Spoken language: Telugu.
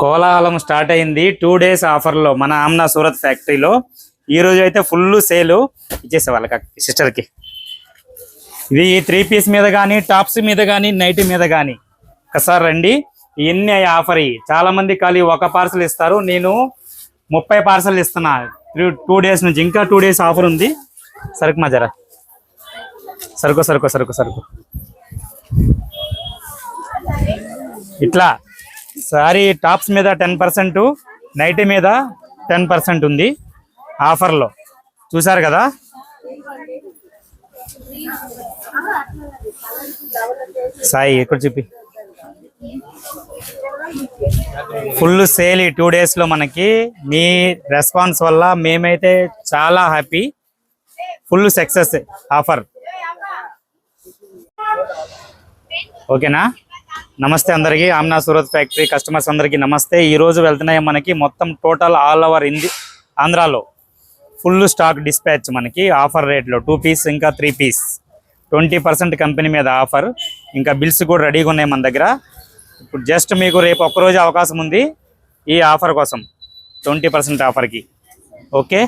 కోలాహలం స్టార్ట్ అయింది. టూ డేస్ ఆఫర్లో మన ఆమ్నా సూరత్ ఫ్యాక్టరీలో. ఈ రోజు అయితే ఫుల్ సేల్ ఇచ్చేసే వాళ్ళకి సిస్టర్కి ఇది త్రీ పీస్ మీద కానీ టాప్స్ మీద కానీ నైట్ మీద కానీ ఒకసారి రండి. ఇవన్నీ ఆఫర్ ఇవి చాలా మంది ఖాళీ ఒక పార్సల్ ఇస్తారు. నేను ముప్పై పార్సల్ ఇస్తున్నా. టూ డేస్ నుంచి ఇంకా టూ డేస్ ఆఫర్ ఉంది. సరుకు మా జర? సరుకు సరుకు సరుకు సరుకు. ఇట్లా. సారీ టాప్స్ మీద టెన్ పర్సెంట్ నైటీ మీద టెన్ పర్సెంట్ ఉంది ఆఫర్లో. చూసారు కదా? సాయి ఎక్కడ చూపి? ఫుల్ సేల్ ఈ టూ డేస్లో మనకి. మీ రెస్పాన్స్ వల్ల మేమైతే చాలా హ్యాపీ. Full success offer. ఓకేనా? నమస్తే అందరికీ. ఆమ్నా సూరత్ ఫ్యాక్టరీ కస్టమర్స్ అందరికీ నమస్తే. ఈ రోజు వెళ్తున్నాయి మనకి మొత్తం టోటల్ ఆల్ ఓవర్ ఇంది ఆంధ్రాలో ఫుల్ స్టాక్ డిస్పాచ్ మనకి. ఆఫర్ రేట్లో టూ పీస్ ఇంకా three piece. Twenty percent company మీద ఆఫర్. ఇంకా బిల్స్ కూడా రెడీగా ఉన్నాయి మన దగ్గర. ఇప్పుడు జస్ట్ మీకు రేపు ఒక్కరోజు అవకాశం ఉంది ఈ ఆఫర్ కోసం. ట్వంటీ పర్సెంట్ ఆఫర్కి. ఓకే?